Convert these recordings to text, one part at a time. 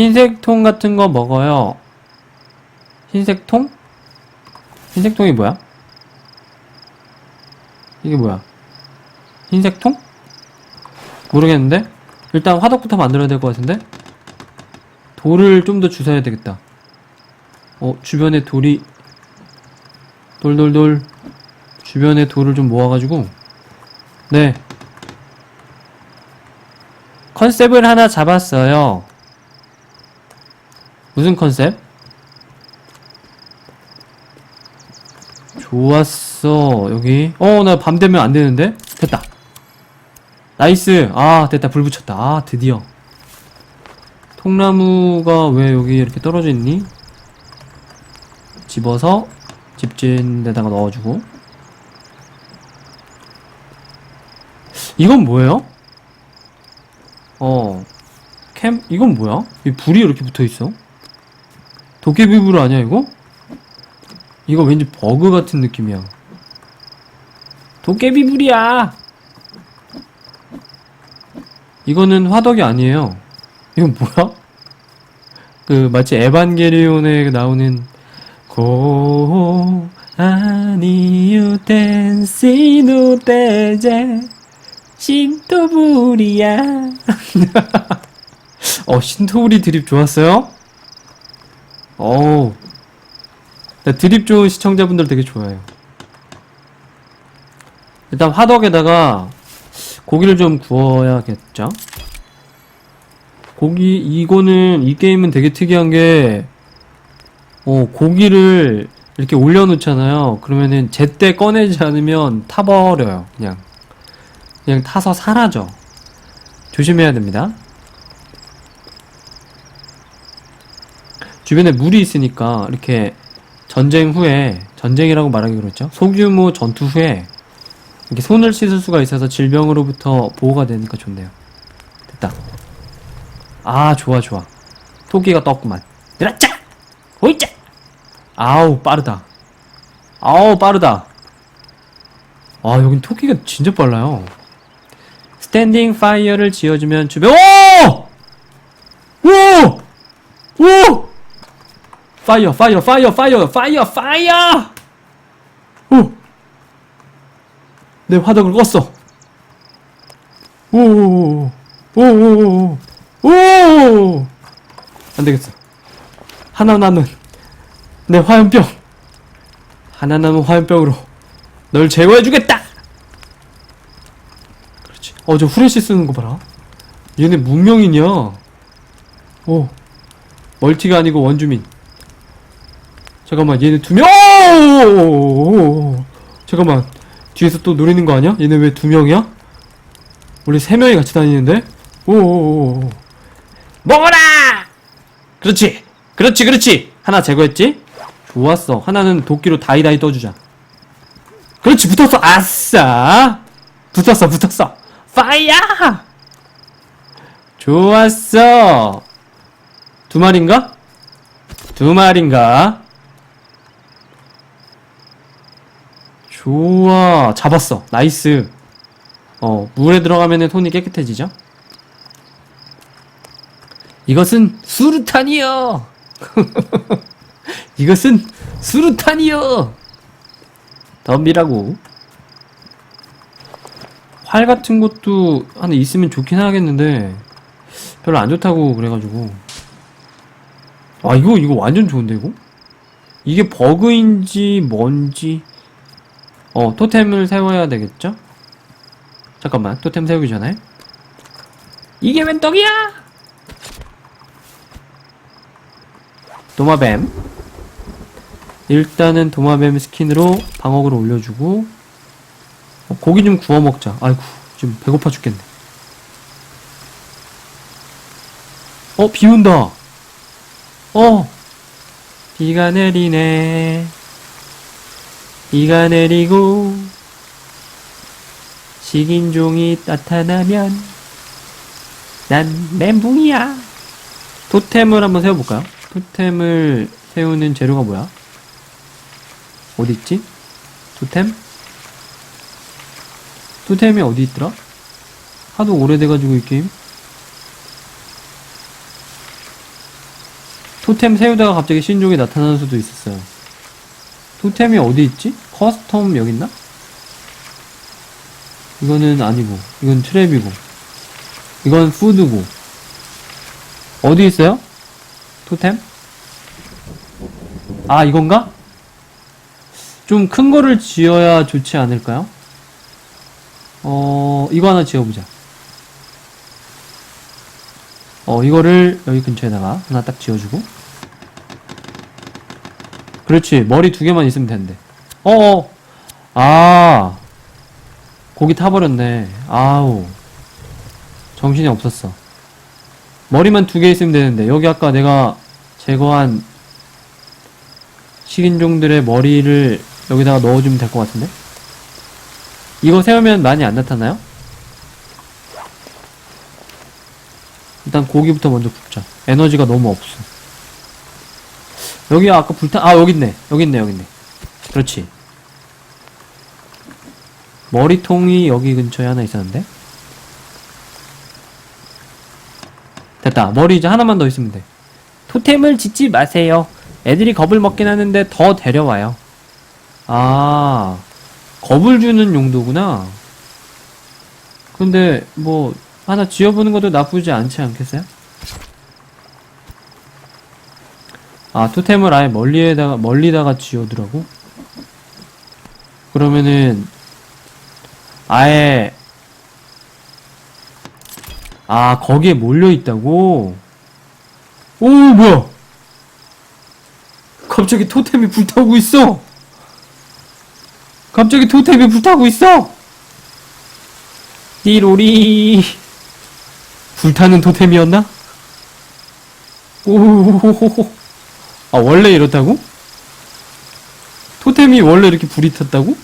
흰색 통 같은 거 먹어요. 흰색 통? 흰색 통이 뭐야? 이게 뭐야? 흰색 통? 모르겠는데? 일단 화덕부터 만들어야 될 것 같은데? 돌을 좀 더 주워야 되겠다. 어, 주변에 돌이, 돌돌돌. 주변에 돌을 좀 모아가지고. 네. 컨셉을 하나 잡았어요. 무슨 컨셉? 좋았어. 여기. 어, 나 밤 되면 안 되는데? 됐다. 나이스. 아, 됐다. 불 붙였다. 아, 드디어. 통나무가 왜 여기 이렇게 떨어져 있니? 집어서 집진 데다가 넣어주고. 이건 뭐예요? 어. 캠, 이건 뭐야? 이 불이 이렇게 붙어 있어? 도깨비불 아니야, 이거? 이거 왠지 버그 같은 느낌이야. 도깨비불이야! 이거는 화덕이 아니에요. 이건 뭐야? 그, 마치 에반게리온에 나오는, 고, 아니유 댄시노 데제, 신토불이야. 어, 신토불이 드립 좋았어요? 어우. 나 드립 좋은 시청자분들 되게 좋아해요. 일단 화덕에다가 고기를 좀 구워야겠죠? 고기, 이거는, 이 게임은 되게 특이한 게, 어, 고기를 이렇게 올려놓잖아요. 그러면은 제때 꺼내지 않으면 타버려요. 그냥. 그냥 타서 사라져. 조심해야 됩니다. 주변에 물이 있으니까 이렇게 전쟁 후에 전쟁이라고 말하기 그렇죠. 소규모 전투 후에 이렇게 손을 씻을 수가 있어서 질병으로부터 보호가 되니까 좋네요. 됐다. 아 좋아 좋아. 토끼가 떴구만. 으라짜! 호이짜! 아우 빠르다. 아우 빠르다. 아 여긴 토끼가 진짜 빨라요. 스탠딩 파이어를 지어주면 주변 오! 오! 오! 파이어 파이어 파이어 파이어 파이어 파이어! 오! 내 화덕을 껐어. 오오오오 오오오오 오! 안 되겠어. 하나 남은 내 화염병. 하나 남은 화염병으로 널 제거해주겠다. 그렇지. 어, 저 후레쉬 쓰는 거 봐라. 얘네 문명이냐? 오. 멀티가 아니고 원주민. 잠깐만, 얘네 두 명! 오! 잠깐만. 뒤에서 또 노리는 거 아니야? 얘네 왜 두 명이야? 원래 세 명이 같이 다니는데? 오오오오. 먹어라! 그렇지! 그렇지, 그렇지! 하나 제거했지? 좋았어. 하나는 도끼로 다이다이 떠주자. 그렇지, 붙었어! 아싸! 붙었어, 붙었어! 파이어! 좋았어! 두 마리인가? 두 마리인가? 좋아. 잡았어. 나이스. 어, 물에 들어가면 손이 깨끗해지죠? 이것은 수류탄이요! 이것은 수류탄이요! 덤비라고. 활 같은 것도 하나 있으면 좋긴 하겠는데, 별로 안 좋다고 그래가지고. 아, 이거, 이거 완전 좋은데, 이거? 이게 버그인지 뭔지. 어, 토템을 세워야 되겠죠? 잠깐만, 토템 세우기 전에. 이게 웬 떡이야? 도마뱀. 일단은 도마뱀 스킨으로 방어구를 올려주고, 어, 고기 좀 구워 먹자. 아이고, 지금 배고파 죽겠네. 어, 비 온다. 어, 비가 내리네. 비가 내리고, 식인종이 나타나면, 난 멘붕이야. 토템을 한번 세워볼까요? 토템을 세우는 재료가 뭐야? 어디 있지? 토템? 토템이 어디 있더라? 하도 오래돼가지고 이 게임 토템 세우다가 갑자기 신종이 나타나는 수도 있었어요. 토템이 어디 있지? 커스텀 여기 있나? 이거는 아니고, 이건 트랩이고, 이건 푸드고. 어디 있어요? 토템? 아, 이건가? 좀 큰 거를 지어야 좋지 않을까요? 어, 이거 하나 지어보자. 어, 이거를 여기 근처에다가 하나 딱 지어주고. 그렇지. 머리 두 개만 있으면 되는데. 어어. 아. 고기 타버렸네. 아우. 정신이 없었어. 머리만 두 개 있으면 되는데. 여기 아까 내가 제거한 식인종들의 머리를 여기다가 넣어주면 될 것 같은데? 이거 세우면 많이 안 나타나요? 일단 고기부터 먼저 굽자. 에너지가 너무 없어. 여기 아까 불타, 아, 여기 있네. 여기 있네, 여기 있네. 그렇지. 머리통이 여기 근처에 하나 있었는데? 됐다. 머리 이제 하나만 더 있으면 돼. 토템을 짓지 마세요. 애들이 겁을 먹긴 하는데 더 데려와요. 아, 겁을 주는 용도구나. 근데, 뭐, 하나 지어보는 것도 나쁘지 않지 않겠어요? 아, 토템을 아예 멀리에다가, 멀리다가 지어두라고? 그러면은, 아예, 아, 거기에 몰려있다고? 오, 뭐야! 갑자기 토템이 불타고 있어! 갑자기 토템이 불타고 있어! 띠로리. 불타는 토템이었나? 오호호호호. 아, 원래 이렇다고? 토템이 원래 이렇게 불이 탔다고?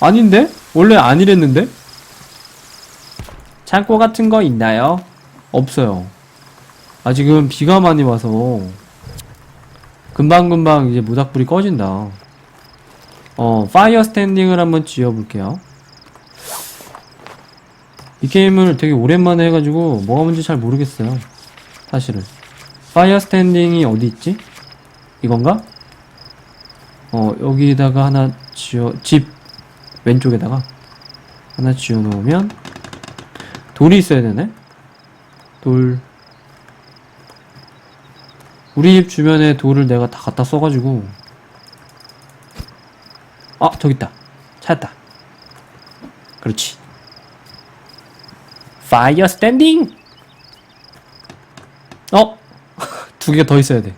아닌데? 원래 아니랬는데? 창고 같은 거 있나요? 없어요. 아, 지금 비가 많이 와서 금방금방 이제 모닥불이 꺼진다. 어, 파이어 스탠딩을 한번 지어볼게요. 이 게임을 되게 오랜만에 해가지고 뭐가 뭔지 잘 모르겠어요. 사실은. 파이어 스탠딩이 어디 있지? 이건가? 어, 여기다가 하나 지어, 집 왼쪽에다가 하나 지어 놓으면 돌이 있어야 되네? 돌. 우리 집 주변에 돌을 내가 다 갖다 써가지고 아, 저기 있다. 찾았다. 그렇지. 파이어 스탠딩! 어? 두 개가 더 있어야 돼.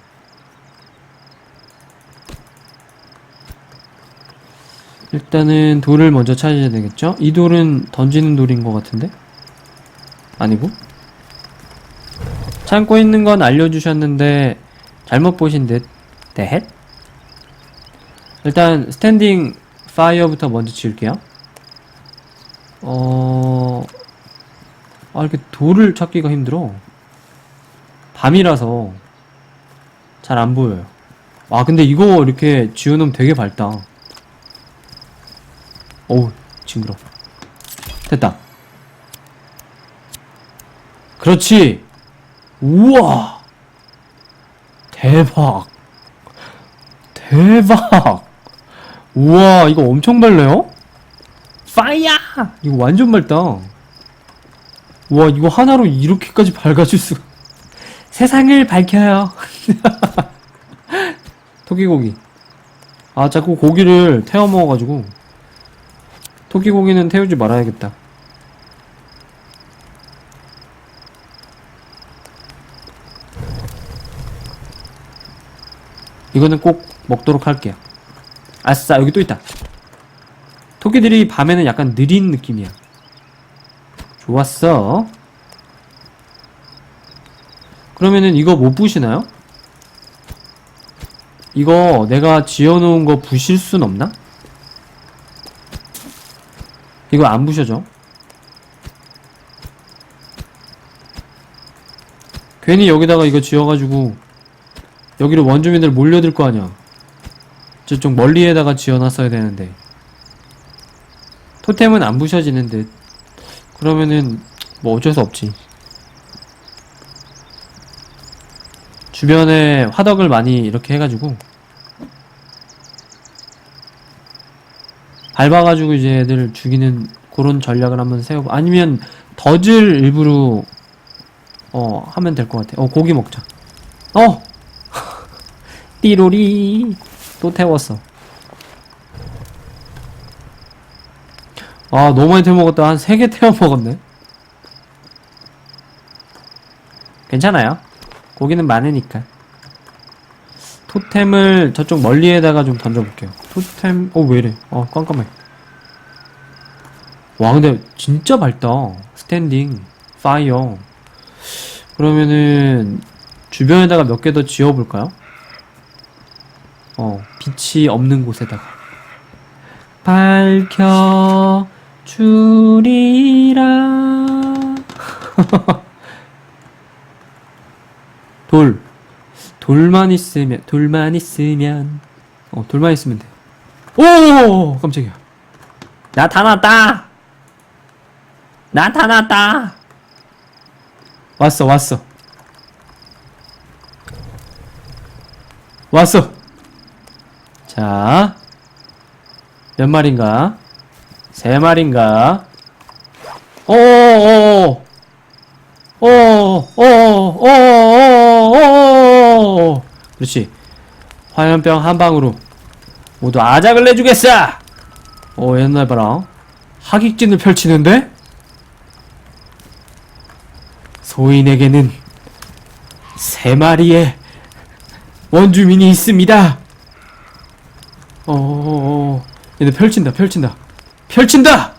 일단은 돌을 먼저 찾아야 되겠죠? 이 돌은 던지는 돌인 것 같은데? 아니고? 창고에 있는 건 알려주셨는데 잘못 보신 듯. 넷? 일단 스탠딩 파이어부터 먼저 지을게요. 어... 아 이렇게 돌을 찾기가 힘들어. 밤이라서 잘 안 보여요. 아 근데 이거 이렇게 지어놓으면 되게 밝다. 어우 징그러. 됐다. 그렇지. 우와. 대박. 대박. 우와, 이거 엄청 밝네요? 파이어! 이거 완전 밝다. 우와, 이거 하나로 이렇게까지 밝아질 수가. 세상을 밝혀요. 토끼고기. 아, 자꾸 고기를 태워 먹어가지고. 토끼고기는 태우지 말아야겠다. 이거는 꼭 먹도록 할게요. 아싸, 여기 또 있다. 토끼들이 밤에는 약간 느린 느낌이야. 좋았어. 그러면은 이거 못 부시나요? 이거 내가 지어놓은 거 부실 순 없나? 이거 안 부셔져. 괜히 여기다가 이거 지어가지고 여기로 원주민들 몰려들 거 아니야. 저쪽 멀리에다가 지어놨어야 되는데. 토템은 안 부셔지는 듯. 그러면은 뭐 어쩔 수 없지. 주변에 화덕을 많이 이렇게 해가지고 밟아가지고 이제 애들 죽이는 그런 전략을 한번 세워보 아니면 덫을 일부러 어 하면 될 것 같아. 어 고기 먹자. 어! 띠로리! 또 태웠어. 아 너무 많이 태워 먹었다. 한 3개 태워 먹었네. 괜찮아요 고기는 많으니까. 토템을 저쪽 멀리에다가 좀 던져볼게요. 토템 어 왜 이래? 어 깜깜해. 와 근데 진짜 밝다. 스탠딩 파이어. 그러면은 주변에다가 몇 개 더 지어볼까요? 어 빛이 없는 곳에다가. 밝혀 주리라 돌 돌만 있으면 돌만 있으면 어 돌만 있으면 돼 오 깜짝이야 나타났다 나타났다 왔어 왔어 왔어 자 몇 마리인가 세 마리인가 어어어어 어어어어어 어 그렇지 화염병 한 방으로 모두 아작을 내주겠어 어 옛날 봐라 하객진을 펼치는데 소인에게는 세 마리의 원주민이 있습니다 어어어 얘네 펼친다 펼친다 펼친다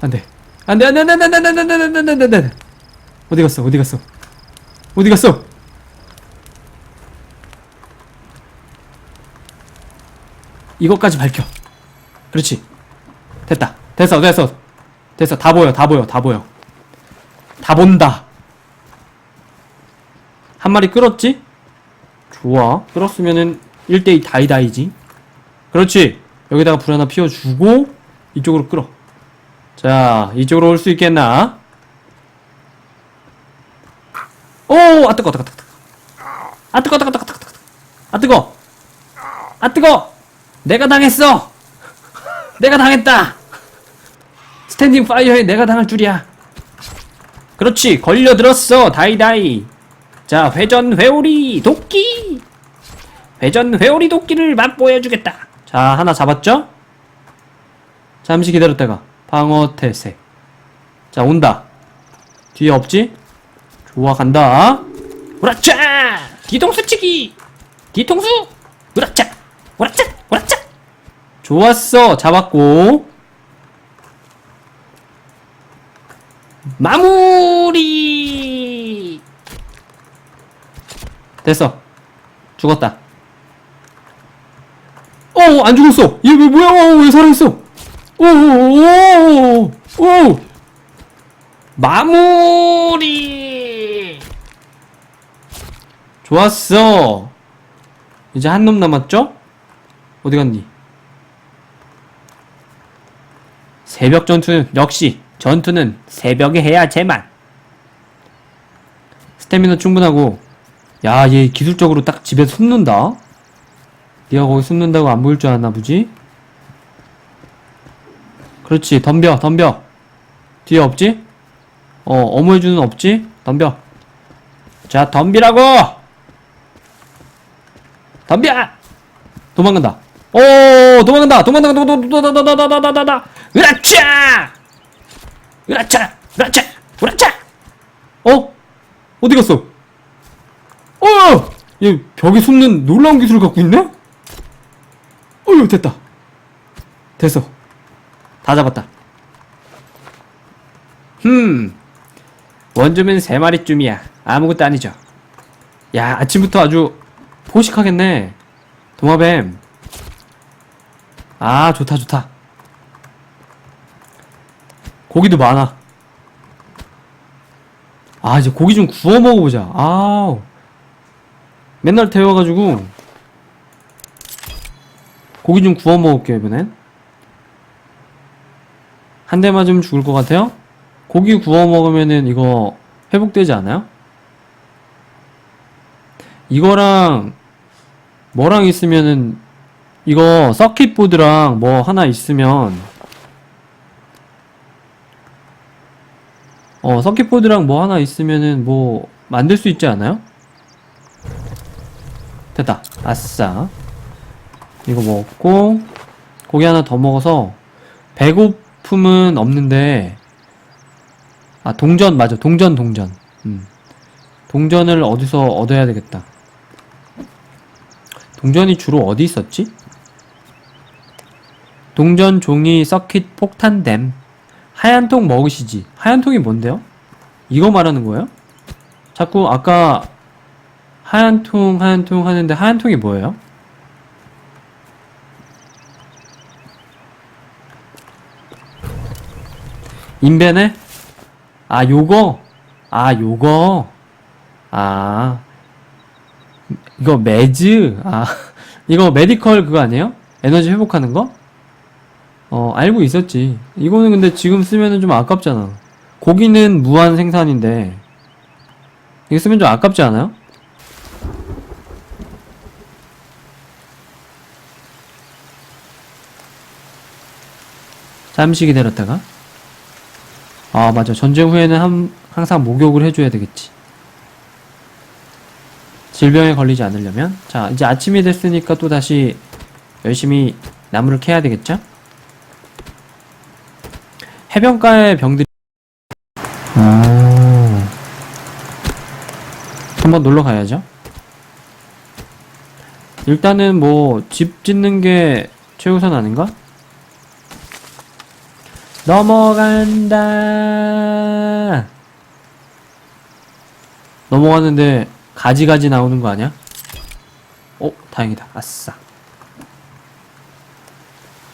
안 돼 안 돼 안 돼 안 돼 안 돼 안 돼 안 돼 안 돼 안 돼 안 돼 안 돼 어디 갔어 어디 갔어 어디 갔어 이것까지 밝혀. 그렇지. 됐다. 됐어 됐어. 됐어. 다 보여 다 보여 다 보여. 다 본다. 한 마리 끌었지? 좋아. 끌었으면은 1대2 다이다이지. 그렇지. 여기다가 불 하나 피워주고 이쪽으로 끌어. 자 이쪽으로 올 수 있겠나? 오 아 뜨거 뜨거 뜨거 뜨거. 아 뜨거. 뜨거 뜨거 뜨거 뜨거. 아 뜨거. 아 뜨거 내가 당했어. 내가 당했다. 스탠딩 파이어에 내가 당할 줄이야. 그렇지 걸려들었어. 다이다이. 자 회전 회오리 도끼. 회전 회오리 도끼를 맛보여주겠다. 자 하나 잡았죠? 잠시 기다렸다가 방어 태세. 자 온다. 뒤에 없지? 좋아 간다. 우라차! 뒤통수 치기! 뒤통수! 우라차! 우라차 좋았어 잡았고 마무리 됐어 죽었다 어, 안 죽었어. 얘 왜 뭐야? 어, 왜 살아있어? 오, 오, 오, 오. 마무리. 좋았어. 이제 한 놈 남았죠? 어디 갔니? 새벽 전투는 역시 전투는 새벽에 해야 제만. 스태미너 충분하고. 야, 얘 기술적으로 딱 집에 숨는다. 네가 거기 숨는다고 안 보일 줄 아나 보지? 그렇지 덤벼 덤벼 뒤에 없지? 어 어머해주는 없지? 덤벼 자 덤비라고 덤벼 도망간다 오 도망간다 도망간다 도망간다 으라차! 으라차! 으라차! 으라차! 어? 어디 갔어? 어! 얘 벽에 숨는 놀라운 기술을 갖고 있네? 어휴 됐다. 됐어. 다 잡았다. 흠. 원주민 세 마리쯤이야. 아무것도 아니죠. 야 아침부터 아주 포식하겠네. 도마뱀. 아 좋다 좋다 고기도 많아 아 이제 고기 좀 구워 먹어보자 아우 맨날 태워가지고 고기 좀 구워 먹을게요, 이번엔. 한대 맞으면 죽을 것 같아요? 고기 구워 먹으면은 이거 회복되지 않아요? 이거랑 뭐랑 있으면은 이거 서킷 보드랑 뭐 하나 있으면 어 서킷 보드랑 뭐 하나 있으면은 뭐 만들 수 있지 않아요? 됐다 아싸 이거 먹고 고기 하나 더 먹어서 배고픔은 없는데 아 동전 맞아 동전 동전 음. 동전을 어디서 얻어야 되겠다 동전이 주로 어디 있었지? 동전 종이 서킷 폭탄댐 하얀 통 먹으시지 하얀 통이 뭔데요? 이거 말하는 거예요? 자꾸 아까 하얀 통 하얀 통 하는데 하얀 통이 뭐예요? 인벤에? 아 요거? 아 요거? 아 이거 매즈? 아 이거 메디컬 그거 아니에요? 에너지 회복하는 거? 어 알고 있었지. 이거는 근데 지금 쓰면은 좀 아깝잖아. 고기는 무한 생산인데 이거 쓰면 좀 아깝지 않아요? 잠시 기다렸다가? 아 맞아. 전쟁 후에는 함- 항상 목욕을 해줘야 되겠지. 질병에 걸리지 않으려면? 자 이제 아침이 됐으니까 또 다시 열심히 나무를 캐야 되겠죠? 해변가에 병들이 오 한번 놀러 가야죠 일단은 뭐 집 짓는 게 최우선 아닌가? 넘어간다. 넘어갔는데 가지가지 나오는 거 아니야? 어, 다행이다. 아싸.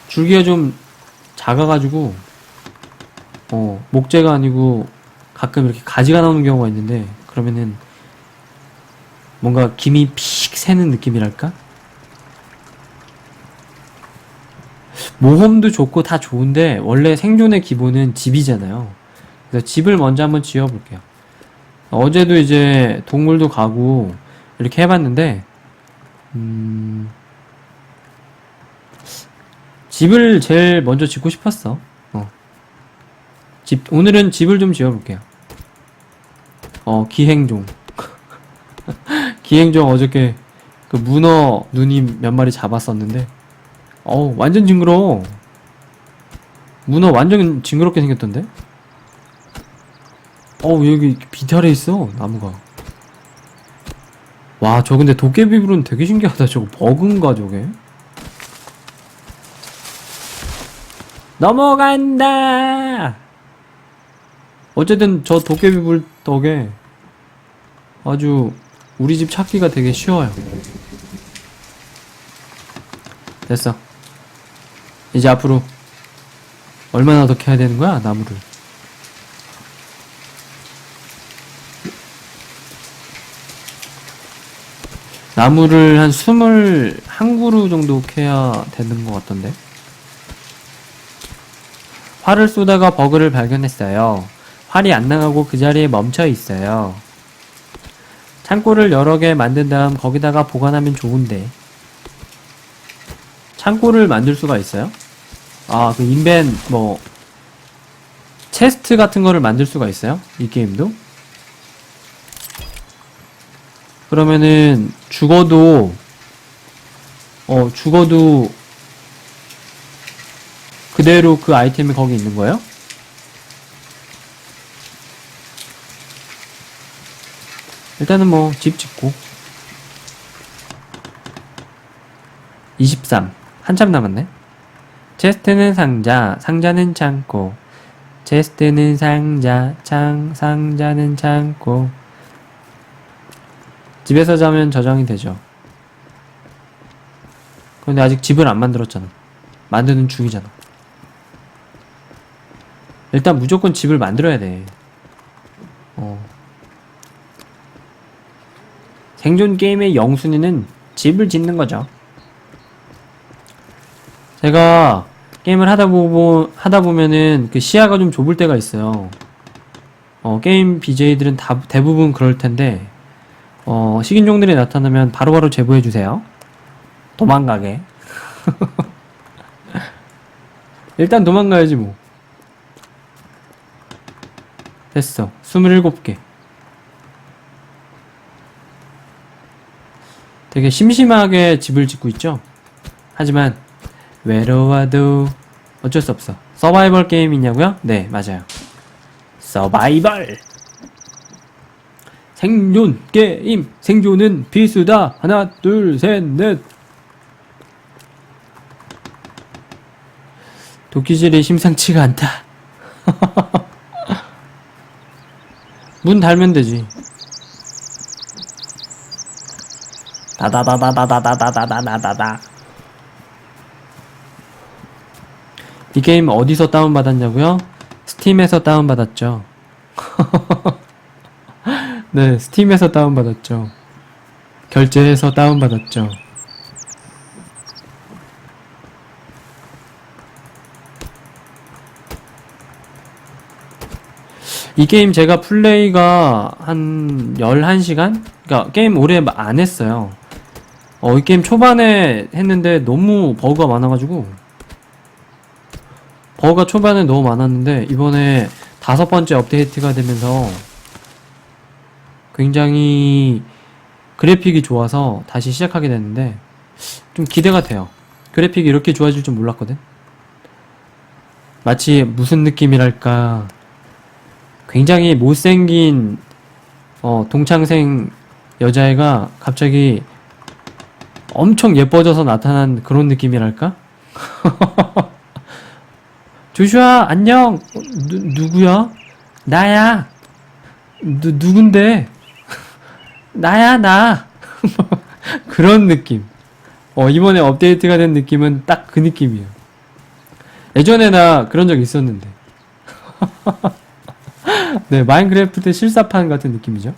줄기가 좀 작아가지고, 어, 목재가 아니고 가끔 이렇게 가지가 나오는 경우가 있는데, 그러면은 뭔가 김이 픽 새는 느낌이랄까? 모험도 좋고 다 좋은데 원래 생존의 기본은 집이잖아요. 그래서 집을 먼저 한번 지어볼게요. 어제도 이제 동물도 가고 이렇게 해봤는데 음, 집을 제일 먼저 짓고 싶었어. 어. 집 오늘은 집을 좀 지어볼게요. 어 기행종. 기행종 어저께 그 문어 누님 몇 마리 잡았었는데 어우 완전 징그러워 문어 완전 징그럽게 생겼던데 어우 여기 비탈에 있어 나무가 와 저 근데 도깨비불은 되게 신기하다 저거 버그인가 저게 넘어간다 어쨌든 저 도깨비불 덕에 아주 우리 집 찾기가 되게 쉬워요. 됐어. 이제 앞으로 얼마나 더 캐야 되는 거야 나무를? 나무를 한 스물 한 그루 정도 캐야 되는 것 같던데. 활을 쏘다가 버그를 발견했어요 활이 안 나가고 그 자리에 멈춰 있어요 창고를 여러 개 만든 다음 거기다가 보관하면 좋은데 창고를 만들 수가 있어요? 아, 그 인벤 뭐 체스트 같은 거를 만들 수가 있어요? 이 게임도? 그러면은 죽어도 어, 죽어도 그대로 그 아이템이 거기 있는 거예요? 일단은 뭐 집 짓고 23 한참 남았네. 체스트는 상자, 상자는 창고. 체스트는 상자, 창, 상자는 창고. 집에서 자면 저장이 되죠. 근데 아직 집을 안 만들었잖아. 만드는 중이잖아. 일단 무조건 집을 만들어야 돼. 생존 게임의 영순위는 집을 짓는 거죠. 제가 게임을 하다 보고 하다 보면은 그 시야가 좀 좁을 때가 있어요. 어, 게임 BJ들은 다 대부분 그럴 텐데 어, 식인종들이 나타나면 바로바로 제보해 주세요. 도망가게. 일단 도망가야지 뭐. 됐어. 27개. 되게 심심하게 집을 짓고 있죠? 하지만, 외로워도 어쩔 수 없어. 서바이벌 게임이냐고요? 네, 맞아요. 서바이벌! 생존 게임! 생존은 필수다! 하나, 둘, 셋, 넷! 도끼질이 심상치가 않다. 문 달면 되지. 다다다다다다다다다다다다. 이 게임 어디서 다운받았냐고요? 스팀에서 다운받았죠. 네, 스팀에서 다운받았죠. 결제해서 다운받았죠. 이 게임 제가 플레이가 한 11시간? 그니까 게임 오래 안 했어요. 어, 이 게임 초반에 했는데 너무 버그가 많아가지고. 버그가 초반에 너무 많았는데, 이번에 다섯 번째 업데이트가 되면서 굉장히 그래픽이 좋아서 다시 시작하게 됐는데, 좀 기대가 돼요. 그래픽이 이렇게 좋아질 줄 몰랐거든? 마치 무슨 느낌이랄까. 굉장히 못생긴 어, 동창생 여자애가 갑자기 엄청 예뻐져서 나타난 그런 느낌이랄까? 조슈아 안녕 어, 누, 누구야? 나야 누, 누군데? 나야 나 그런 느낌 어, 이번에 업데이트가 된 느낌은 딱 그 느낌이에요 예전에 나 그런 적 있었는데 네, 마인크래프트 실사판 같은 느낌이죠.